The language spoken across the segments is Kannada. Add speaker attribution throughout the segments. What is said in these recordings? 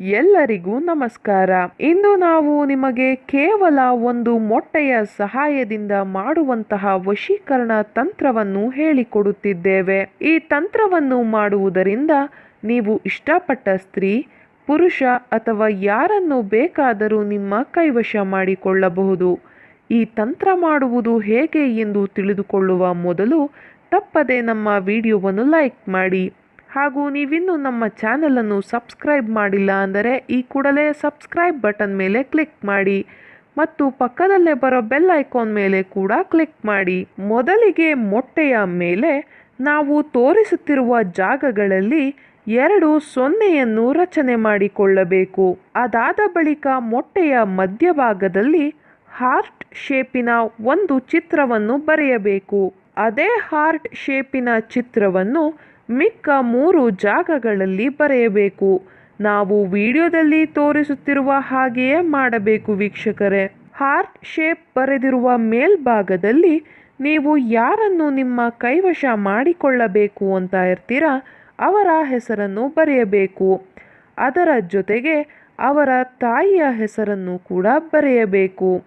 Speaker 1: ಎಲ್ಲರಿಗೂ ನಮಸ್ಕಾರ. ಇಂದು ನಾವು ನಿಮಗೆ ಕೇವಲ ಒಂದು ಮೊಟ್ಟೆಯ ಸಹಾಯದಿಂದ ಮಾಡುವಂತಹ ವಶೀಕರಣ ತಂತ್ರವನ್ನು ಹೇಳಿಕೊಡುತ್ತಿದ್ದೇವೆ. ಈ ತಂತ್ರವನ್ನು ಮಾಡುವುದರಿಂದ ನೀವು ಇಷ್ಟಪಟ್ಟ ಸ್ತ್ರೀ, ಪುರುಷ ಅಥವಾ ಯಾರನ್ನು ಬೇಕಾದರೂ ನಿಮ್ಮ ಕೈವಶ ಮಾಡಿಕೊಳ್ಳಬಹುದು. ಈ ತಂತ್ರ ಮಾಡುವುದು ಹೇಗೆ ಎಂದು ತಿಳಿದುಕೊಳ್ಳುವ ಮೊದಲು ತಪ್ಪದೆ ನಮ್ಮ ವಿಡಿಯೋವನ್ನು ಲೈಕ್ ಮಾಡಿ. ಹಾಗೂ ನೀವಿನ್ನೂ ನಮ್ಮ ಚಾನಲನ್ನು ಸಬ್ಸ್ಕ್ರೈಬ್ ಮಾಡಿಲ್ಲ ಅಂದರೆ ಈ ಕೂಡಲೇ ಸಬ್ಸ್ಕ್ರೈಬ್ ಬಟನ್ ಮೇಲೆ ಕ್ಲಿಕ್ ಮಾಡಿ ಮತ್ತು ಪಕ್ಕದಲ್ಲೇ ಬರೋ ಬೆಲ್ ಐಕಾನ್ ಮೇಲೆ ಕೂಡ ಕ್ಲಿಕ್ ಮಾಡಿ. ಮೊದಲಿಗೆ ಮೊಟ್ಟೆಯ ಮೇಲೆ ನಾವು ತೋರಿಸುತ್ತಿರುವ ಜಾಗಗಳಲ್ಲಿ ಎರಡು ಸೊನ್ನೆಯನ್ನು ರಚನೆ ಮಾಡಿಕೊಳ್ಳಬೇಕು. ಅದಾದ ಬಳಿಕ ಮೊಟ್ಟೆಯ ಮಧ್ಯಭಾಗದಲ್ಲಿ ಹಾರ್ಟ್ ಶೇಪಿನ ಒಂದು ಚಿತ್ರವನ್ನು ಬರೆಯಬೇಕು. ಅದೇ ಹಾರ್ಟ್ ಶೇಪಿನ ಚಿತ್ರವನ್ನು ಮಿಕ್ಕ ಮೂರು ಜಾಗಗಳಲ್ಲಿ ಬರೆಯಬೇಕು. ನಾವು ವಿಡಿಯೋದಲ್ಲಿ ತೋರಿಸುತ್ತಿರುವ ಹಾಗೆಯೇ ಮಾಡಬೇಕು ವೀಕ್ಷಕರೇ. ಹಾರ್ಟ್ ಶೇಪ್ ಬರೆದಿರುವ ಮೇಲ್ಭಾಗದಲ್ಲಿ ನೀವು ಯಾರನ್ನು ನಿಮ್ಮ ಕೈವಶ ಮಾಡಿಕೊಳ್ಳಬೇಕು ಅಂತ ಇರ್ತೀರಾ, ಅವರ ಹೆಸರನ್ನು ಬರೆಯಬೇಕು. ಅದರ ಜೊತೆಗೆ ಅವರ ತಾಯಿಯ ಹೆಸರನ್ನು ಕೂಡ ಬರೆಯಬೇಕು.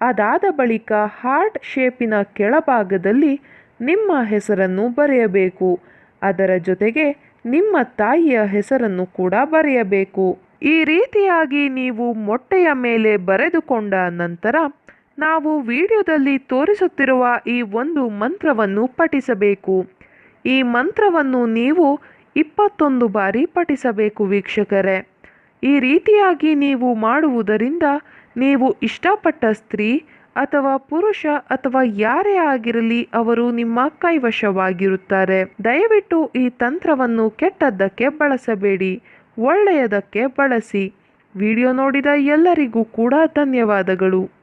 Speaker 1: ಅದಾದ ಬಳಿಕ ಹಾರ್ಟ್ ಶೇಪಿನ ಕೆಳಭಾಗದಲ್ಲಿ ನಿಮ್ಮ ಹೆಸರನ್ನು ಬರೆಯಬೇಕು. ಅದರ ಜೊತೆಗೆ ನಿಮ್ಮ ತಾಯಿಯ ಹೆಸರನ್ನು ಕೂಡ ಬರೆಯಬೇಕು. ಈ ರೀತಿಯಾಗಿ ನೀವು ಮೊಟ್ಟೆಯ ಮೇಲೆ ಬರೆದುಕೊಂಡ ನಂತರ ನಾವು ವಿಡಿಯೋದಲ್ಲಿ ತೋರಿಸುತ್ತಿರುವ ಈ ಒಂದು ಮಂತ್ರವನ್ನು ಪಠಿಸಬೇಕು. ಈ ಮಂತ್ರವನ್ನು ನೀವು ಇಪ್ಪತ್ತೊಂದು ಬಾರಿ ಪಠಿಸಬೇಕು ವೀಕ್ಷಕರೇ. ಈ ರೀತಿಯಾಗಿ ನೀವು ಮಾಡುವುದರಿಂದ ನೀವು ಇಷ್ಟಪಟ್ಟ ಸ್ತ್ರೀ ಅಥವಾ ಪುರುಷ ಅಥವಾ ಯಾರೇ ಆಗಿರಲಿ ಅವರು ನಿಮ್ಮ ಕೈವಶವಾಗಿರುತ್ತಾರೆ. ದಯವಿಟ್ಟು ಈ ತಂತ್ರವನ್ನು ಕೆಟ್ಟದ್ದಕ್ಕೆ ಬಳಸಬೇಡಿ, ಒಳ್ಳೆಯದಕ್ಕೆ ಬಳಸಿ. ವಿಡಿಯೋ ನೋಡಿದ ಎಲ್ಲರಿಗೂ ಕೂಡ ಧನ್ಯವಾದಗಳು.